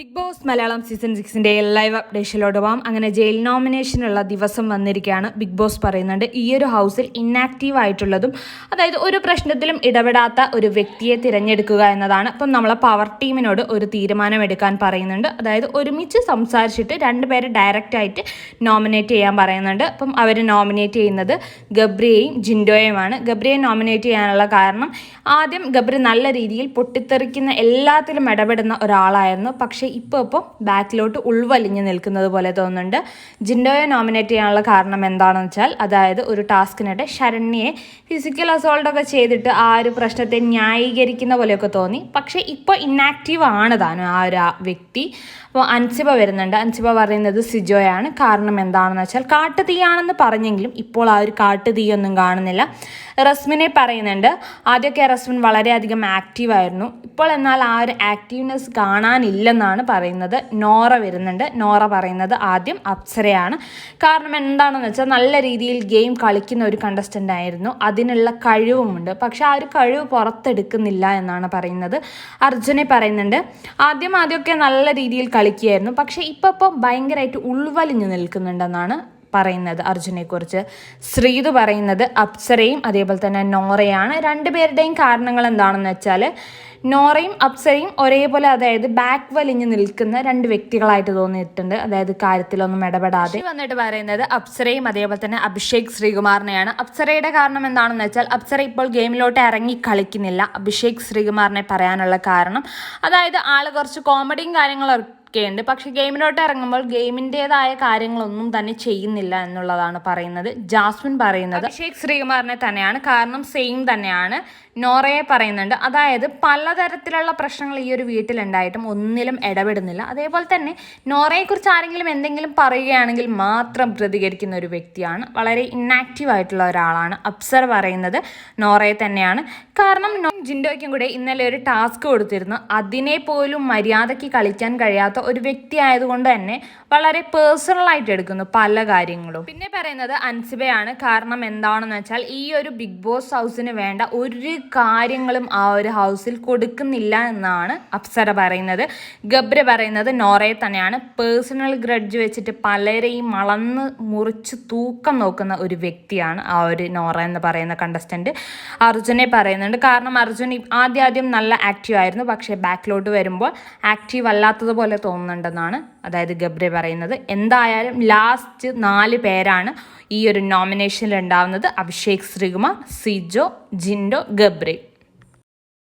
Big boss Malayalam season സിക്സിന്റെ live അപ്ഡേഷനിലോട്ട് പോകാം അങ്ങനെ ജയിൽ നോമിനേഷനുള്ള ദിവസം വന്നിരിക്കുകയാണ് ബിഗ് ബോസ് പറയുന്നുണ്ട്. ഈ ഒരു ഹൗസിൽ ഇന്നാക്റ്റീവ് ആയിട്ടുള്ളതും അതായത് ഒരു പ്രശ്നത്തിലും ഇടപെടാത്ത ഒരു വ്യക്തിയെ തിരഞ്ഞെടുക്കുക എന്നതാണ്. അപ്പം നമ്മളെ പവർ ടീമിനോട് ഒരു തീരുമാനമെടുക്കാൻ പറയുന്നുണ്ട്. അതായത് ഒരുമിച്ച് സംസാരിച്ചിട്ട് രണ്ടുപേരെ ഡയറക്റ്റ് ആയിട്ട് നോമിനേറ്റ് ചെയ്യാൻ പറയുന്നുണ്ട്. അപ്പം അവർ നോമിനേറ്റ് ചെയ്യുന്നത് ഗബ്രിയെയും ജിൻഡോയുമാണ്. ഗബ്രിയെ നോമിനേറ്റ് ചെയ്യാനുള്ള കാരണം ആദ്യം ഗബ്രി നല്ല രീതിയിൽ പൊട്ടിത്തെറിക്കുന്ന എല്ലാത്തിലും ഇടപെടുന്ന ഒരാളായിരുന്നു. പക്ഷേ ഇപ്പോൾ ഇപ്പോൾ ബാക്കിലോട്ട് ഉൾവലിഞ്ഞ് നിൽക്കുന്നത് പോലെ തോന്നുന്നുണ്ട്. ജിൻഡോയെ നോമിനേറ്റ് ചെയ്യാനുള്ള കാരണം എന്താണെന്ന് വെച്ചാൽ അതായത് ഒരു ടാസ്കിനിടെ ശരണ്യെ ഫിസിക്കൽ അസോൾട്ടൊക്കെ ചെയ്തിട്ട് ആ ഒരു പ്രശ്നത്തെ ന്യായീകരിക്കുന്ന പോലെയൊക്കെ തോന്നി. പക്ഷേ ഇപ്പോൾ ഇന്നാക്റ്റീവ് ആണ് താനും ആ ഒരു വ്യക്തി. അപ്പോൾ അൻസിബ വരുന്നുണ്ട്. അൻസിബ പറയുന്നത് സിജോയാണ്. കാരണം എന്താണെന്ന് വെച്ചാൽ കാട്ടുതീയാണെന്ന് പറഞ്ഞെങ്കിലും ഇപ്പോൾ ആ ഒരു കാട്ടുതീയൊന്നും കാണുന്നില്ല. റസ്മിനെ പറയുന്നുണ്ട് ആദ്യമൊക്കെ റസ്മിൻ വളരെയധികം ആക്റ്റീവായിരുന്നു ഇപ്പോൾ എന്നാൽ ആ ഒരു ആക്റ്റീവ്നെസ് കാണാനില്ലെന്നാണ് പറയുന്നത്. നോറ വരുന്നുണ്ട്. നോറ പറയുന്നത് ആദ്യം അപ്സരയാണ്. കാരണം എന്താണെന്ന് വെച്ചാൽ നല്ല രീതിയിൽ ഗെയിം കളിക്കുന്ന ഒരു കണ്ടസ്റ്റന്റ് ആയിരുന്നു. അതിനുള്ള കഴിവുമുണ്ട്. പക്ഷെ ആ ഒരു കഴിവ് പുറത്തെടുക്കുന്നില്ല എന്നാണ് പറയുന്നത്. അർജുനെ പറയുന്നുണ്ട് ആദ്യം ആദ്യമൊക്കെ നല്ല രീതിയിൽ കളിക്കുകയായിരുന്നു. പക്ഷേ ഇപ്പോൾ ഇപ്പോൾ ഭയങ്കരമായിട്ട് ഉൾവലിഞ്ഞു നിൽക്കുന്നുണ്ടെന്നാണ് പറയുന്നത് അർജുനെ കുറിച്ച് ശ്രീതു പറയുന്നത് അപ്സരയും അതേപോലെ തന്നെ നോറയാണ്. രണ്ടുപേരുടെയും കാരണങ്ങൾ എന്താണെന്ന് വെച്ചാൽ നോറയും അപ്സരയും ഒരേപോലെ അതായത് ബാക്ക് വലിഞ്ഞ് നിൽക്കുന്ന രണ്ട് വ്യക്തികളായിട്ട് തോന്നിയിട്ടുണ്ട്. അതായത് കാര്യത്തിലൊന്നും ഇടപെടാതെ. വന്നിട്ട് പറയുന്നത് അപ്സരയും അതേപോലെ തന്നെ അഭിഷേക് ശ്രീകുമാറിനെയാണ്. അപ്സരയുടെ കാരണം എന്താണെന്ന് വെച്ചാൽ അപ്സര ഇപ്പോൾ ഗെയിമിലോട്ട് ഇറങ്ങി കളിക്കുന്നില്ല. അഭിഷേക് ശ്രീകുമാറിനെ പറയാനുള്ള കാരണം. അതായത് ആൾ കുറച്ച് കോമഡിയും കാര്യങ്ങളൊക്കെ ഒക്കെ പക്ഷെ ഗെയിമിലോട്ട് ഇറങ്ങുമ്പോൾ ഗെയിമിന്റെതായ കാര്യങ്ങളൊന്നും തന്നെ ചെയ്യുന്നില്ല എന്നുള്ളതാണ് പറയുന്നത്. ജാസ്മിൻ പറയുന്നത് അഭിഷേക് ശ്രീകുമാറിനെ തന്നെയാണ്. കാരണം സെയിം തന്നെയാണ്. നോറയെ പറയുന്നുണ്ട്. അതായത് പലതരത്തിലുള്ള പ്രശ്നങ്ങൾ ഈ ഒരു വീട്ടിലുണ്ടായിട്ടും ഒന്നിലും ഇടപെടുന്നില്ല. അതേപോലെ തന്നെ നോറയെക്കുറിച്ച് ആരെങ്കിലും എന്തെങ്കിലും പറയുകയാണെങ്കിൽ മാത്രം പ്രതികരിക്കുന്ന ഒരു വ്യക്തിയാണ്. വളരെ ഇന്നാക്റ്റീവ് ആയിട്ടുള്ള ഒരാളാണ്. അപ്സർ പറയുന്നത് നോറയെ തന്നെയാണ്. കാരണം ജിൻഡോയ്ക്കും കൂടെ ഇന്നലെ ഒരു ടാസ്ക് കൊടുത്തിരുന്നു. അതിനെ പോലും മര്യാദയ്ക്ക് കളിക്കാൻ കഴിയാത്ത ഒരു വ്യക്തി ആയതുകൊണ്ട് തന്നെ വളരെ പേഴ്സണൽ ആയിട്ട് എടുക്കുന്നു പല കാര്യങ്ങളും. പിന്നെ പറയുന്നത് അൻസിബയാണ്. കാരണം എന്താണെന്ന് വെച്ചാൽ ഈ ഒരു ബിഗ് ബോസ് ഹൗസിന് വേണ്ട ഒരു കാര്യങ്ങളും ആ ഒരു ഹൗസിൽ കൊടുക്കുന്നില്ല എന്നാണ് അപ്സര പറയുന്നത്. ഗബ്ര പറയുന്നത് നോറയെ തന്നെയാണ്. പേഴ്സണൽ ഗ്രഡ്ജ് വെച്ചിട്ട് പലരെയും വളർന്ന് മുറിച്ച് തൂക്കം നോക്കുന്ന ഒരു വ്യക്തിയാണ് ആ ഒരു നോറ എന്ന് പറയുന്ന കണ്ടസ്റ്റന്റ് അർജുനെ പറയുന്നുണ്ട്. കാരണം അർജുൻ ആദ്യം ആദ്യം നല്ല ആക്റ്റീവ് ആയിരുന്നു. പക്ഷേ ബാക്കിലോട്ട് വരുമ്പോൾ ആക്റ്റീവ് അല്ലാത്തതുപോലെ തോന്നുന്നുണ്ടെന്നാണ് അതായത് ഗബ്രെ പറയുന്നത്. എന്തായാലും ലാസ്റ്റ് നാല് പേരാണ് ഈ ഒരു നോമിനേഷനിൽ ഉണ്ടാവുന്നത്. അഭിഷേക് ശ്രീകുമാർ സിജോ ജിൻഡോ ഗബ്രെ. Break.